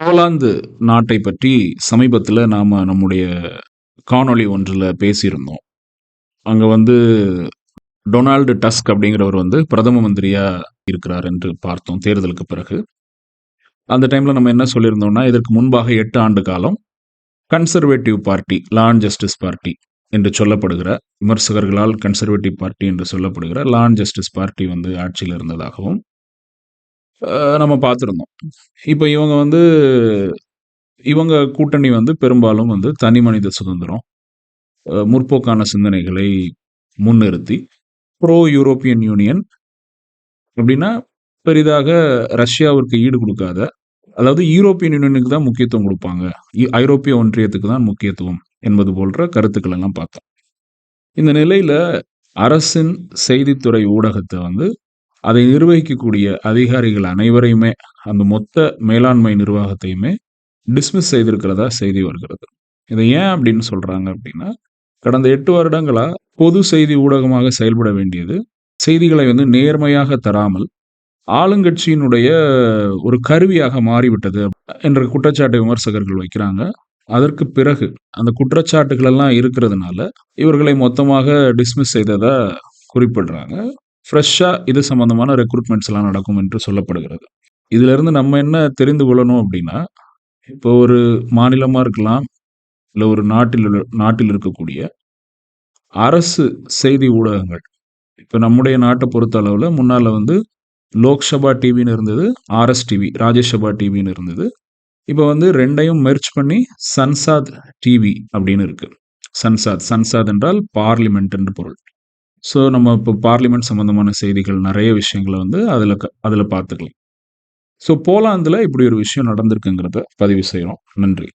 Poland நாட்டை பற்றி சமீபத்தில் நாம் நம்முடைய காணொளி ஒன்றில் பேசியிருந்தோம். அங்கே வந்து டொனால்டு டஸ்க் அப்படிங்கிறவர் வந்து பிரதம மந்திரியாக இருக்கிறார் என்று பார்த்தோம் தேர்தலுக்கு பிறகு. அந்த டைமில் நம்ம என்ன சொல்லியிருந்தோம்னா இதற்கு முன்பாக எட்டு ஆண்டு காலம் conservative party law and justice party என்று சொல்லப்படுகிற விமர்சகர்களால் கன்சர்வேட்டிவ் பார்ட்டி என்று சொல்லப்படுகிற லான் ஜஸ்டிஸ் பார்ட்டி வந்து ஆட்சியில் இருந்ததாகவும் நம்ம பார்த்துருந்தோம் இப்போ இவங்க வந்து இவங்க கூட்டணி வந்து பெரும்பாலும் வந்து தனி மனித சுதந்திரம் முற்போக்கான சிந்தனைகளை முன்னிறுத்தி ப்ரோ யூரோப்பியன் யூனியன் அப்படின்னா பெரிதாக ரஷ்யாவிற்கு ஈடு கொடுக்காத அதாவது யூரோப்பியன் யூனியனுக்கு தான் முக்கியத்துவம் கொடுப்பாங்க. ஐரோப்பிய ஒன்றியத்துக்கு தான் முக்கியத்துவம் என்பது போன்ற கருத்துக்கள் எல்லாம் பார்த்தோம். இந்த நிலையில அரசின் செய்தித்துறை ஊடகத்தை வந்து அதை நிர்வகிக்கக்கூடிய அதிகாரிகள் அனைவரையுமே அந்த மொத்த மேலாண்மை நிர்வாகத்தையுமே டிஸ்மிஸ் செய்திருக்கிறதா செய்தி வருகிறது. இதை ஏன் அப்படின்னு சொல்றாங்க அப்படின்னா கடந்த எட்டு வருடங்களாக பொது செய்தி ஊடகமாக செயல்பட வேண்டியது செய்திகளை வந்து நேர்மையாக தராமல் ஆளுங்கட்சியினுடைய ஒரு கருவியாக மாறிவிட்டது என்ற குற்றச்சாட்டை விமர்சகர்கள் வைக்கிறாங்க. அதற்கு பிறகு அந்த குற்றச்சாட்டுகள் எல்லாம் இருக்கிறதுனால இவர்களை மொத்தமாக டிஸ்மிஸ் செய்ததாக குறிப்பிடுறாங்க. ஃப்ரெஷ்ஷாக இது சம்மந்தமான ரெக்ரூட்மெண்ட்ஸ் எல்லாம் நடக்கும் என்று சொல்லப்படுகிறது. இதுல இருந்து நம்ம என்ன தெரிந்து கொள்ளணும் அப்படின்னா இப்போ ஒரு மாநிலமா இருக்கலாம் இல்லை ஒரு நாட்டில் நாட்டில் இருக்கக்கூடிய அரசு செய்தி ஊடகங்கள். இப்போ நம்முடைய நாட்டை பொறுத்த அளவில் முன்னால் வந்து லோக்சபா டிவின்னு இருந்தது ஆர்எஸ் டிவி ராஜ்யசபா டிவின்னு இருந்தது. இப்போ வந்து ரெண்டையும் மெர்ச் பண்ணி சன்சாத் டிவி அப்படின்னு இருக்கு. சன்சாத் சன்சாத் என்றால் பார்லிமெண்ட் என்று பொருள். ஸோ நம்ம இப்போ பார்லிமெண்ட் சம்மந்தமான செய்திகள் நிறைய விஷயங்களை வந்து அதில் அதில் பார்த்துக்கலாம். ஸோ போலாந்தில் இப்படி ஒரு விஷயம் நடந்திருக்குங்கிறத பதிவு செய்கிறோம் நன்றி.